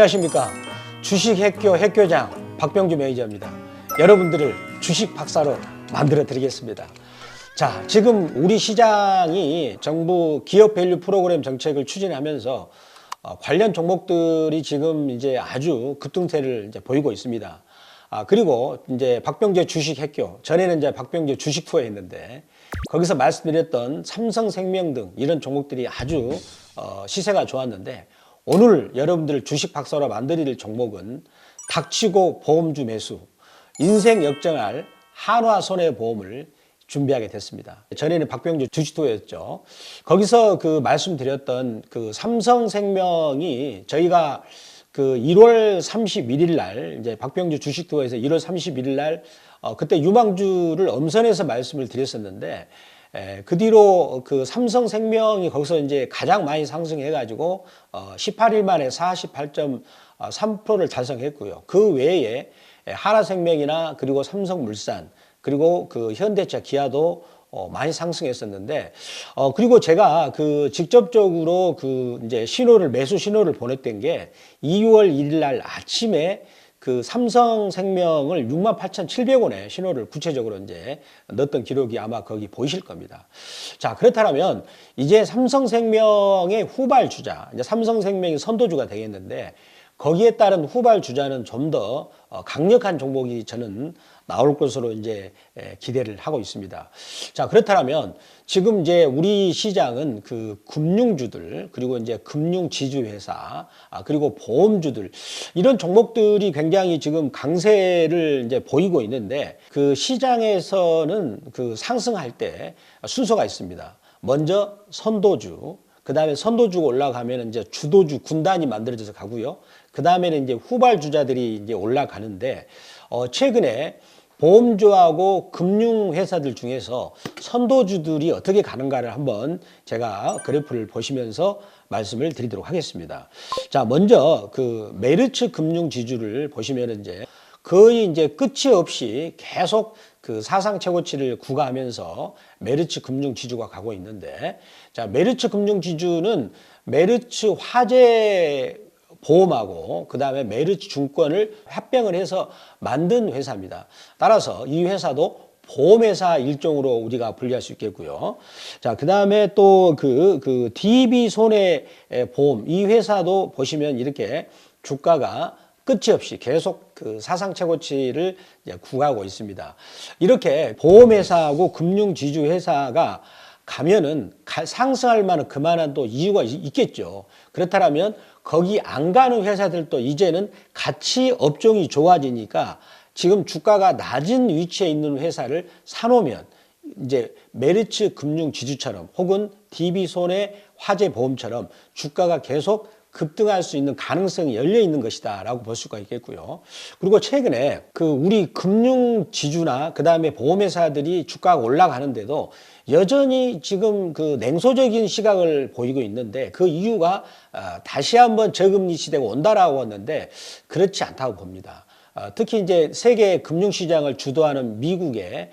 안녕하십니까. 주식 핵교 핵교장 박병주 매니저입니다. 여러분들을 주식 박사로 만들어 드리겠습니다. 자, 지금 우리 시장이 정부 기업 밸류 프로그램 정책을 추진하면서 어, 관련 종목들이 지금 이제 아주 급등세를 이제 보이고 있습니다. 아, 그리고 이제 박병재 주식 핵교, 전에는 이제 박병재 주식 투어 했는데 거기서 말씀드렸던 삼성생명 등 이런 종목들이 아주 어, 시세가 좋았는데 오늘 여러분들 주식 박사로 만들릴 종목은 닥치고 보험주 매수, 인생 역전할 한화 손해보험을 준비하게 됐습니다. 전에는 박병주 주식투어였죠. 거기서 그 말씀드렸던 그 삼성생명이 저희가 그 1월 31일 날 이제 박병주 주식투어에서 1월 31일 날 어, 그때 유망주를 엄선해서 말씀을 드렸었는데 에, 그 뒤로 그 삼성생명이 거기서 이제 가장 많이 상승해가지고 어, 18일 만에 48.3%를 달성했고요. 그 외에 하나생명이나 그리고 삼성물산 그리고 그 현대차 기아도 어, 많이 상승했었는데, 어, 그리고 제가 그 직접적으로 그 이제 신호를, 매수 신호를 보냈던 게 2월 1일 날 아침에 그 삼성생명을 68,700원에 신호를 구체적으로 이제 넣었던 기록이 아마 거기 보이실 겁니다. 자, 그렇다면 이제 삼성생명의 후발 주자, 이제 삼성생명이 선도주가 되겠는데 거기에 따른 후발 주자는 좀 더 강력한 종목이 저는 나올 것으로 이제 기대를 하고 있습니다. 자, 그렇다면 지금 이제 우리 시장은 그 금융주들 그리고 이제 금융 지주 회사 아, 그리고 보험주들 이런 종목들이 굉장히 지금 강세를 이제 보이고 있는데 그 시장에서는 그 상승할 때 순서가 있습니다. 먼저 선도주 그 다음에 선도주가 올라가면 이제 주도주 군단이 만들어져서 가고요. 그 다음에는 이제 후발 주자들이 이제 올라가는데, 어, 최근에 보험주하고 금융회사들 중에서 선도주들이 어떻게 가는가를 한번 제가 그래프를 보시면서 말씀을 드리도록 하겠습니다. 자, 먼저 그 메르츠 금융지주를 보시면 이제 거의 이제 끝이 없이 계속 그 사상 최고치를 구가하면서 메르츠 금융 지주가 가고 있는데 자 메르츠 금융 지주는 메르츠 화재 보험하고 그 다음에 메르츠 증권을 합병을 해서 만든 회사입니다. 따라서 이 회사도 보험회사 일종으로 우리가 분리할 수 있겠고요. 자, 그 다음에 또 그, 그, DB 손해 보험, 이 회사도 보시면 이렇게 주가가 끝이 없이 계속 그 사상 최고치를 구하고 있습니다. 이렇게 보험회사하고 금융지주회사가 가면은 상승할 만한 그만한 또 이유가 있겠죠. 그렇다면 거기 안 가는 회사들도 이제는 가치 업종이 좋아지니까 지금 주가가 낮은 위치에 있는 회사를 사놓으면 이제 메리츠 금융 지주처럼 혹은 DB 손해 화재 보험처럼 주가가 계속 급등할 수 있는 가능성이 열려 있는 것이다라고 볼 수가 있겠고요. 그리고 최근에 그 우리 금융 지주나 그 다음에 보험회사들이 주가가 올라가는데도 여전히 지금 그 냉소적인 시각을 보이고 있는데 그 이유가 아, 다시 한번 저금리 시대가 온다라고 했는데 그렇지 않다고 봅니다. 어, 특히 이제 세계 금융시장을 주도하는 미국의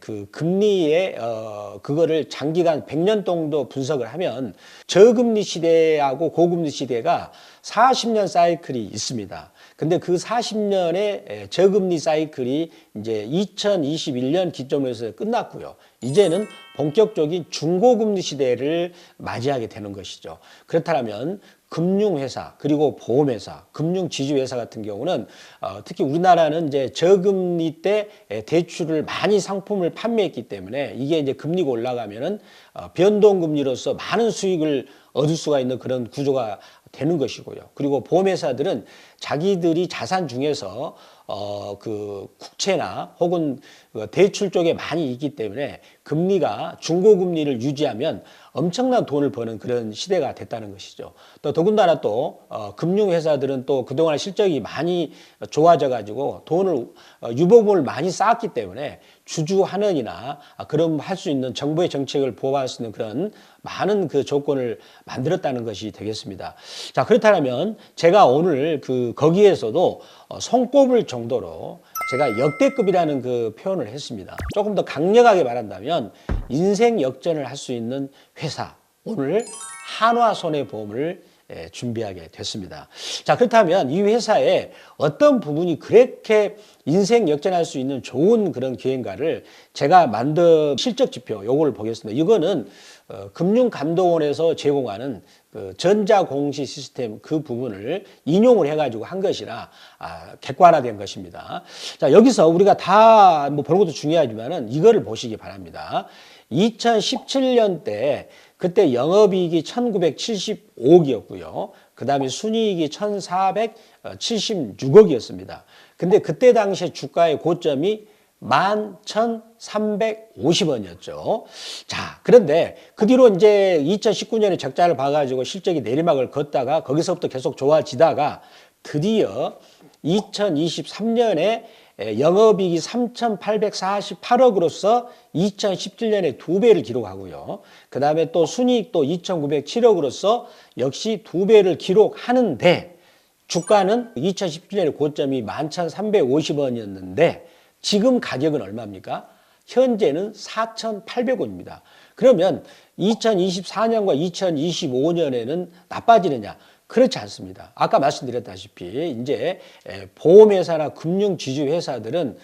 그 금리의 어, 그거를 장기간 100년 정도 분석을 하면 저금리 시대하고 고금리 시대가 40년 사이클이 있습니다. 근데 그 40년의 저금리 사이클이 이제 2021년 기점에서 끝났고요. 이제는 본격적인 중고금리 시대를 맞이하게 되는 것이죠. 그렇다면 금융회사 그리고 보험회사, 금융지주회사 같은 경우는 어, 특히 우리나라는 이제 저금리 때 대출을 많이 상품을 판매했기 때문에 이게 이제 금리가 올라가면은 어, 변동금리로서 많은 수익을 얻을 수가 있는 그런 구조가 되는 것이고요. 그리고 보험회사들은 자기들이 자산 중에서 어, 그 국채나 혹은 그 대출 쪽에 많이 있기 때문에 금리가 중고금리를 유지하면 엄청난 돈을 버는 그런 시대가 됐다는 것이죠. 또 더군다나 또 어, 금융회사들은 또 그동안 실적이 많이 좋아져 가지고 돈을 어, 유보금을 많이 쌓았기 때문에 주주 환원이나 그런 할 수 있는 정부의 정책을 보호할 수 있는 그런 많은 그 조건을 만들었다는 것이 되겠습니다. 자 그렇다면 제가 오늘 그 거기에서도 어, 손꼽을 정도로 제가 역대급이라는 그 표현을 했습니다. 조금 더 강력하게 말한다면 인생 역전을 할 수 있는 회사 오늘 한화손해보험을 예, 준비하게 됐습니다. 자, 그렇다면 이 회사의 어떤 부분이 그렇게 인생 역전할 수 있는 좋은 그런 기회인가를 제가 만든 실적 지표 요거를 보겠습니다. 이거는 어, 금융감독원에서 제공하는 그 전자공시 시스템 그 부분을 인용을 해가지고 한 것이라 아, 객관화된 것입니다. 자 여기서 우리가 다 뭐 보는 것도 중요하지만은 이거를 보시기 바랍니다. 2017년 때 그때 영업이익이 1975억이었고요. 그 다음에 순이익이 1476억이었습니다. 근데 그때 당시에 주가의 고점이 11,350원이었죠. 자, 그런데 그 뒤로 이제 2019년에 적자를 봐가지고 실적이 내리막을 걷다가 거기서부터 계속 좋아지다가 드디어 2023년에 영업이익이 3,848억으로서 2017년에 두 배를 기록하고요. 그 다음에 또 순이익도 2,907억으로서 역시 두 배를 기록하는데 주가는 2017년에 고점이 11,350원이었는데 지금 가격은 얼마입니까? 현재는 4,800원입니다. 그러면 2024년과 2025년에는 나빠지느냐? 그렇지 않습니다. 아까 말씀드렸다시피 이제 보험회사나 금융지주회사들은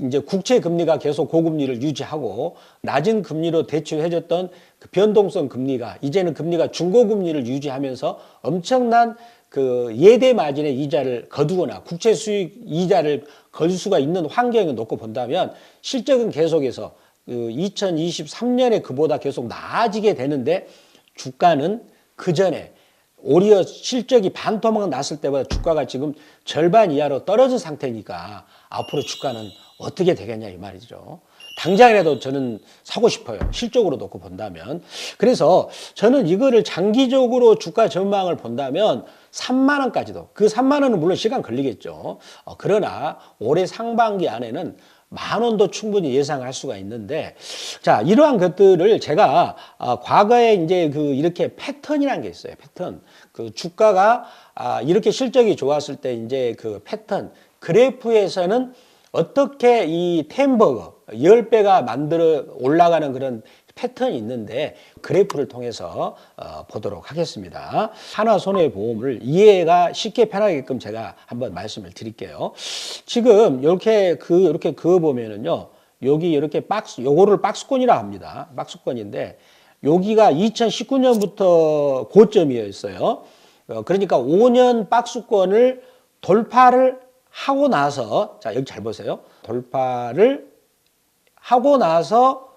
이제 국채 금리가 계속 고금리를 유지하고 낮은 금리로 대출해줬던 그 변동성 금리가 이제는 금리가 중고금리를 유지하면서 엄청난 그 예대 마진의 이자를 거두거나 국채 수익 이자를 걸 수가 있는 환경을 놓고 본다면 실적은 계속해서 그 2023년에 그보다 계속 나아지게 되는데 주가는 그 전에 오히려 실적이 반토막 났을 때보다 주가가 지금 절반 이하로 떨어진 상태니까 앞으로 주가는 어떻게 되겠냐 이 말이죠. 당장이라도 저는 사고 싶어요. 실적으로 놓고 본다면. 그래서 저는 이거를 장기적으로 주가 전망을 본다면 3만 원까지도 그 3만 원은 물론 시간 걸리겠죠. 어, 그러나 올해 상반기 안에는 만 원도 충분히 예상할 수가 있는데 자 이러한 것들을 제가 어, 과거에 이제 그 이렇게 패턴이라는 게 있어요 패턴 그 주가가 아, 이렇게 실적이 좋았을 때 이제 그 패턴 그래프에서는 어떻게 이 템버거 10배가 만들어 올라가는 그런 패턴이 있는데 그래프를 통해서 어, 보도록 하겠습니다. 하나 손해보험을 이해가 쉽게 편하게끔 제가 한번 말씀을 드릴게요. 지금 이렇게 그 이렇게 그어 보면은요. 여기 이렇게 박스 요거를 박스권이라 합니다. 박스권인데 여기가 2019년부터 고점이었어요. 어, 그러니까 5년 박스권을 돌파를 하고 나서 자 여기 잘 보세요. 돌파를 하고 나서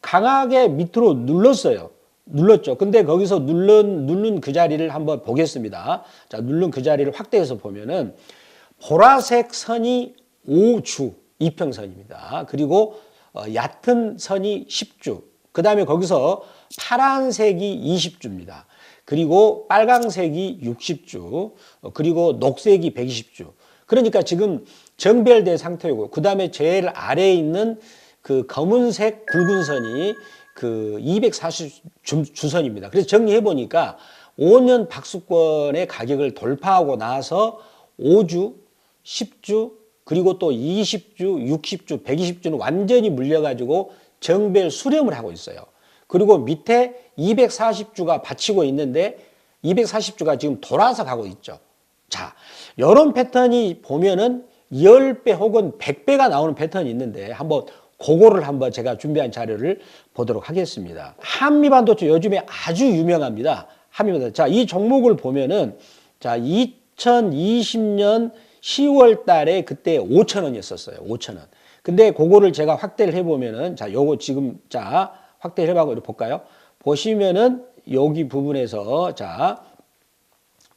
강하게 밑으로 눌렀어요. 눌렀죠. 근데 거기서 누른, 누른 그 자리를 한번 보겠습니다. 자, 누른 그 자리를 확대해서 보면은 보라색 선이 5주 이평선입니다. 그리고 어, 얕은 선이 10주. 그 다음에 거기서 파란색이 20주입니다. 그리고 빨강색이 60주. 어, 그리고 녹색이 120주. 그러니까 지금 정별된 상태고, 그 다음에 제일 아래에 있는 그 검은색 굵은 선이 그 240 주선입니다. 그래서 정리해 보니까 5년 박수권의 가격을 돌파하고 나서 5주, 10주, 그리고 또 20주, 60주, 120주는 완전히 물려가지고 정별 수렴을 하고 있어요. 그리고 밑에 240주가 받치고 있는데 240주가 지금 돌아서 가고 있죠. 자, 이런 패턴이 보면은 10배 혹은 100배가 나오는 패턴이 있는데 한번 그거를 한번 제가 준비한 자료를 보도록 하겠습니다. 한미반도체 요즘에 아주 유명합니다. 한미반도체. 자, 이 종목을 보면은 자, 2020년 10월 달에 그때 5천 원이었었어요. 5천 원. 근데 그거를 제가 확대를 해 보면은 자, 요거 지금 자, 확대를 해 보고 볼까요? 보시면은 여기 부분에서 자,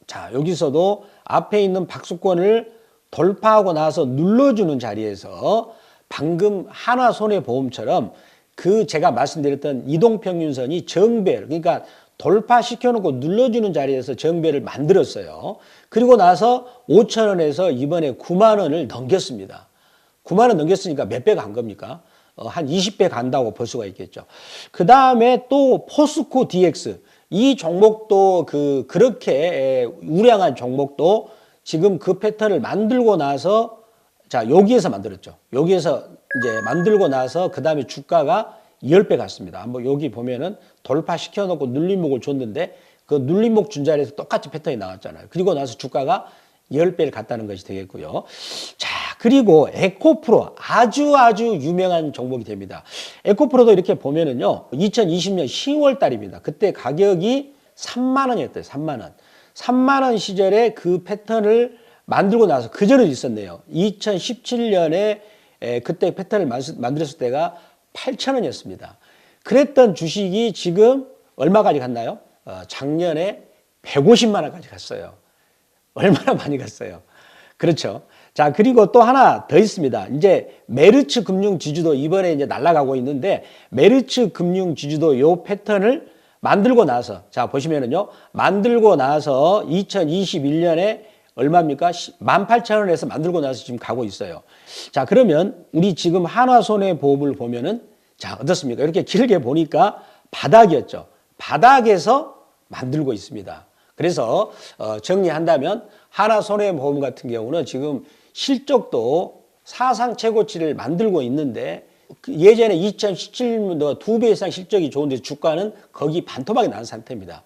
자, 여기서도 앞에 있는 박수권을 돌파하고 나서 눌러주는 자리에서 방금 하나 손해보험처럼 그 제가 말씀드렸던 이동평균선이 정배를 그러니까 돌파시켜 놓고 눌러주는 자리에서 정배를 만들었어요. 그리고 나서 5천 원에서 이번에 9만 원을 넘겼습니다. 9만 원 넘겼으니까 몇 배 간 겁니까? 어, 한 20배 간다고 볼 수가 있겠죠. 그 다음에 또 포스코 DX 이 종목도 그 그렇게 우량한 종목도 지금 그 패턴을 만들고 나서 자, 여기에서 만들었죠. 여기에서 이제 만들고 나서 그 다음에 주가가 10배 갔습니다. 한번 여기 보면은 돌파시켜 놓고 눌림목을 줬는데 그 눌림목 준 자리에서 똑같이 패턴이 나왔잖아요. 그리고 나서 주가가 10배를 갔다는 것이 되겠고요. 자, 그리고 에코프로 아주 아주 유명한 종목이 됩니다. 에코프로도 이렇게 보면은요. 2020년 10월 달입니다. 그때 가격이 3만 원이었대요. 3만 원. 3만 원 시절에 그 패턴을 만들고 나서 그 전에 있었네요. 2017년에 그때 패턴을 만들었을 때가 8천 원이었습니다. 그랬던 주식이 지금 얼마까지 갔나요? 어, 작년에 150만 원까지 갔어요. 얼마나 많이 갔어요. 그렇죠. 자, 그리고 또 하나 더 있습니다. 이제 메르츠 금융 지주도 이번에 이제 날아가고 있는데 메르츠 금융 지주도 요 패턴을 만들고 나서 자, 보시면은요. 만들고 나서 2021년에 얼마입니까? 18,000원에서 만들고 나서 지금 가고 있어요. 자, 그러면 우리 지금 한화손해보험을 보면은 자, 어떻습니까? 이렇게 길게 보니까 바닥이었죠. 바닥에서 만들고 있습니다. 그래서 어, 정리한다면 하나손해보험 같은 경우는 지금 실적도 사상 최고치를 만들고 있는데 그 예전에 2017년도 두 배 이상 실적이 좋은데 주가는 거기 반토막이 난 상태입니다.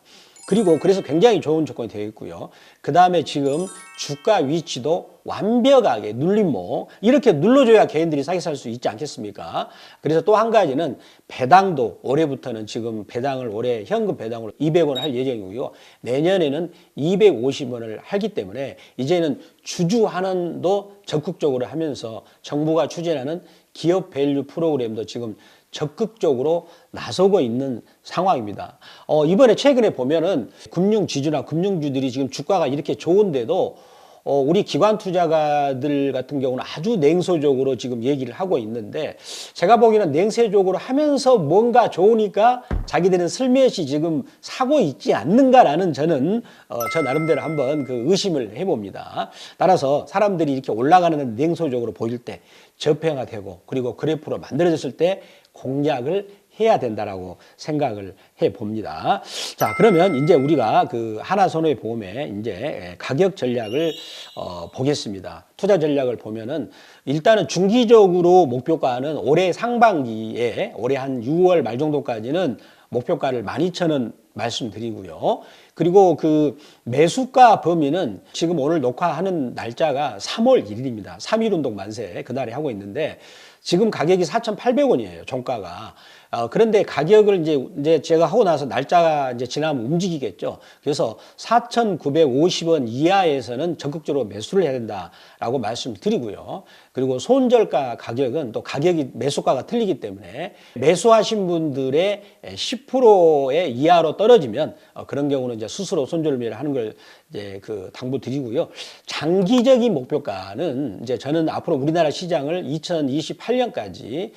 그리고 그래서 굉장히 좋은 조건이 되어 있고요. 그 다음에 지금 주가 위치도 완벽하게 눌림목 이렇게 눌러줘야 개인들이 사기 살 수 있지 않겠습니까? 그래서 또 한 가지는 배당도 올해부터는 지금 배당을 올해 현금 배당으로 200원 할 예정이고요. 내년에는 250원을 하기 때문에 이제는 주주 환원도 적극적으로 하면서 정부가 추진하는 기업 밸류 프로그램도 지금 적극적으로 나서고 있는 상황입니다. 어, 이번에 최근에 보면은 금융지주나 금융주들이 지금 주가가 이렇게 좋은데도 어, 우리 기관 투자가들 같은 경우는 아주 냉소적으로 지금 얘기를 하고 있는데 제가 보기에는 냉세적으로 하면서 뭔가 좋으니까 자기들은 슬며시 지금 사고 있지 않는가라는 저는 어, 저 나름대로 한번 그 의심을 해봅니다. 따라서 사람들이 이렇게 올라가는 냉소적으로 보일 때 저평화 되고 그리고 그래프로 만들어졌을 때 공략을 해야 된다라고 생각을 해 봅니다. 자, 그러면 이제 우리가 그 하나손해 보험의 이제 가격 전략을 어, 보겠습니다. 투자 전략을 보면은 일단은 중기적으로 목표가는 올해 상반기에 올해 한 6월 말 정도까지는 목표가를 12,000원 말씀드리고요. 그리고 그 매수가 범위는 지금 오늘 녹화하는 날짜가 3월 1일입니다. 3.1 운동 만세 그날에 하고 있는데 지금 가격이 4,800원이에요. 종가가. 어, 그런데 가격을 이제, 이제 제가 하고 나서 날짜가 이제 지나면 움직이겠죠. 그래서 4,950원 이하에서는 적극적으로 매수를 해야 된다라고 말씀드리고요. 그리고 손절가 가격은 또 가격이 매수가가 틀리기 때문에 매수하신 분들의 10%의 이하로 떨어지면 어, 그런 경우는 이제 스스로 손절매를 하는 걸 이제 그 당부드리고요. 장기적인 목표가는 이제 저는 앞으로 우리나라 시장을 2028년까지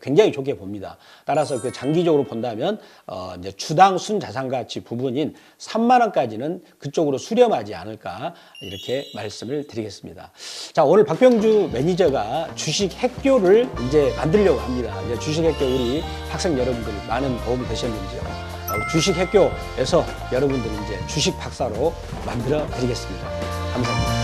굉장히 좋게 봅니다. 따라서 그 장기적으로 본다면 어 이제 주당 순자산 가치 부분인 3만 원까지는 그쪽으로 수렴하지 않을까 이렇게 말씀을 드리겠습니다. 자 오늘 박병주 매니저가 주식 핵교를 이제 만들려고 합니다. 이제 주식 핵교 우리 학생 여러분들 많은 도움이 되셨는지요. 주식 핵교에서 여러분들 이제 주식 박사로 만들어 드리겠습니다. 감사합니다.